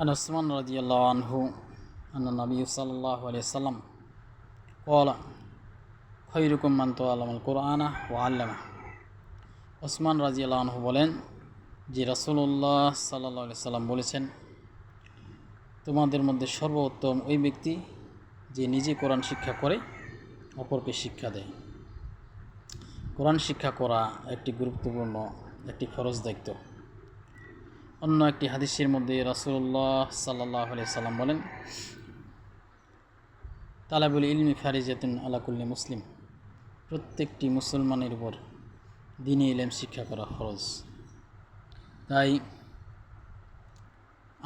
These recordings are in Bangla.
عن عثمان رضي الله عنه أن النبي صلى الله عليه وسلم قال خيركم من تعلم القرآن وعلمه ওসমান রাজিয়াল আনহু বলেন যে রাসুল্লাহ সাল্লাহ সাল্লাম বলেছেন তোমাদের মধ্যে সর্বোত্তম ওই ব্যক্তি যে নিজে কোরআন শিক্ষা করে অপরকে শিক্ষা দেয় কোরআন শিক্ষা করা একটি গুরুত্বপূর্ণ একটি ফরজ দায়িত্ব অন্য একটি হাদিসের মধ্যে রাসুল্লাহ সাল্লাহ সাল্লাম বলেন, তালাবুল ইলমি ফারিজাতুন আলাকুল্লি মুসলিম। প্রত্যেকটি মুসলমানের উপর দিনে ইলেম শিক্ষা করা ফরজ। তাই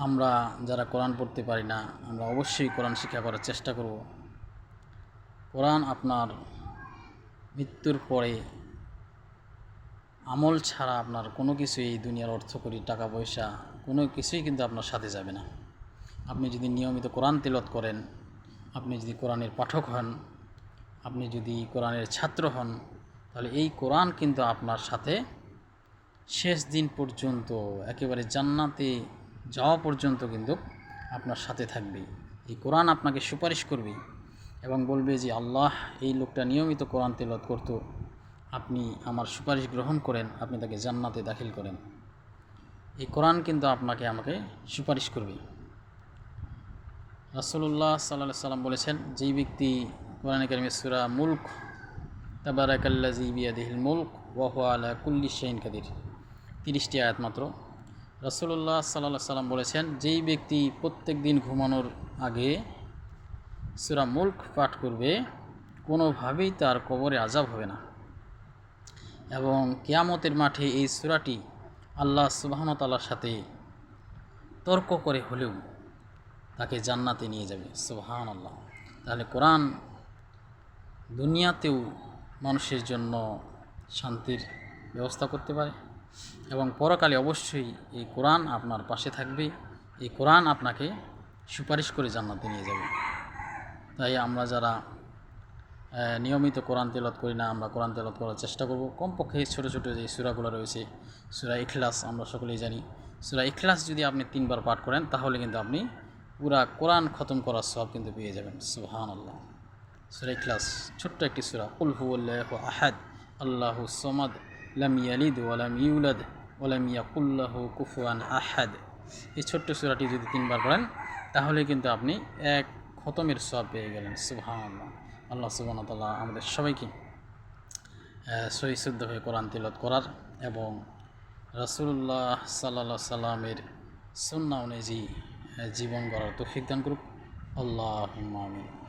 আমরা যারা কোরআন পড়তে পারি না, আমরা অবশ্যই কোরআন শিক্ষা করার চেষ্টা করব। কোরআন আপনার মৃত্যুর পরে আমল ছাড়া আপনার কোনো কিছুই এই দুনিয়ার অর্থ করি টাকা পয়সা কোনো কিছুই কিন্তু আপনার সাথে যাবে না। আপনি যদি নিয়মিত কোরআন তেলত করেন, আপনি যদি কোরআনের পাঠক হন, আপনি যদি কোরআনের ছাত্র হন, তাহলে এই কোরআন কিন্তু আপনার সাথে শেষ দিন পর্যন্ত, একেবারে জান্নাতে যাওয়া পর্যন্ত কিন্তু আপনার সাথে থাকবে। এই কোরআন আপনাকে সুপারিশ করবে এবং বলবে যে, আল্লাহ এই লোকটা নিয়মিত কোরআন তেলত করত। আপনি আমার সুপারিশ গ্রহণ করেন, আপনি তাকে জান্নাতে দাখিল করেন। এই কোরআন কিন্তু আপনাকে আমাকে সুপারিশ করবে। রাসুল্লাহ সাল্লাহ সাল্লাম বলেছেন, যেই ব্যক্তি কোরআন কারিমের সুরা মুল্ক তাবারাকাল্লাজি বিয়াদিহিল মুল্ক ওয়াহু আলা কুল্লি শাইন কাদির। তিরিশটি আয়াত মাত্র। রসুল্লাহ সাল্লাহ সাল্লাম বলেছেন, যেই ব্যক্তি প্রত্যেক দিন ঘুমানোর আগে সুরা মুল্ক পাঠ করবে, কোনোভাবেই তার কবরে আজাব হবে না। এবং কেয়ামতের মাঠে এই সুরাটি আল্লাহ সুবাহনতালার সাথে তর্ক করে হলেও তাকে জান্নাতে নিয়ে যাবে। সুবাহান আল্লাহ তাহলে কোরআন দুনিয়াতেও মানুষের জন্য শান্তির ব্যবস্থা করতে পারে এবং পরকালে অবশ্যই এই কোরআন আপনার পাশে থাকবে। এই কোরআন আপনাকে সুপারিশ করে জান্নাতে নিয়ে যাবে। তাই আমরা যারা নিয়মিত কোরআন তেলত করি না, আমরা কোরআন তেলত করার চেষ্টা করব। কমপক্ষে ছোটো ছোটো যে সুরাগুলো রয়েছে, সুরা ইখলাস আমরা সকলেই জানি। সুরা ইখলাস যদি আপনি তিনবার পাঠ করেন, তাহলে কিন্তু আপনি পুরা কোরআন খতম করার সব কিন্তু পেয়ে যাবেন। সুহান আল্লাহ সুরা ইখলাস, ছোট্ট একটি সুরা। উলহু আল্লাহ আহাদ, আল্লাহু সমাদ, লাম ইয়ালিদ ওয়ালাম ইউলাদ ওয়ালাম ইয়াকুল্লাহু কুফুয়ান আহাদ। এই ছোট্ট সুরাটি যদি তিনবার পড়েন তাহলে কিন্তু আপনি এক খতমের সব পেয়ে গেলেন। সুহান আল্লাহ আল্লাহ সুবান তাল্লাহ আমাদের সবাইকে সহি শুদ্ধ হয়ে কোরআন তিলত করার এবং রাসুল্লাহ সাল্লা সাল্লামের সুন্না অনুযায়ী জীবন গড়ার তো দান করুক। আল্লাহ আমিন।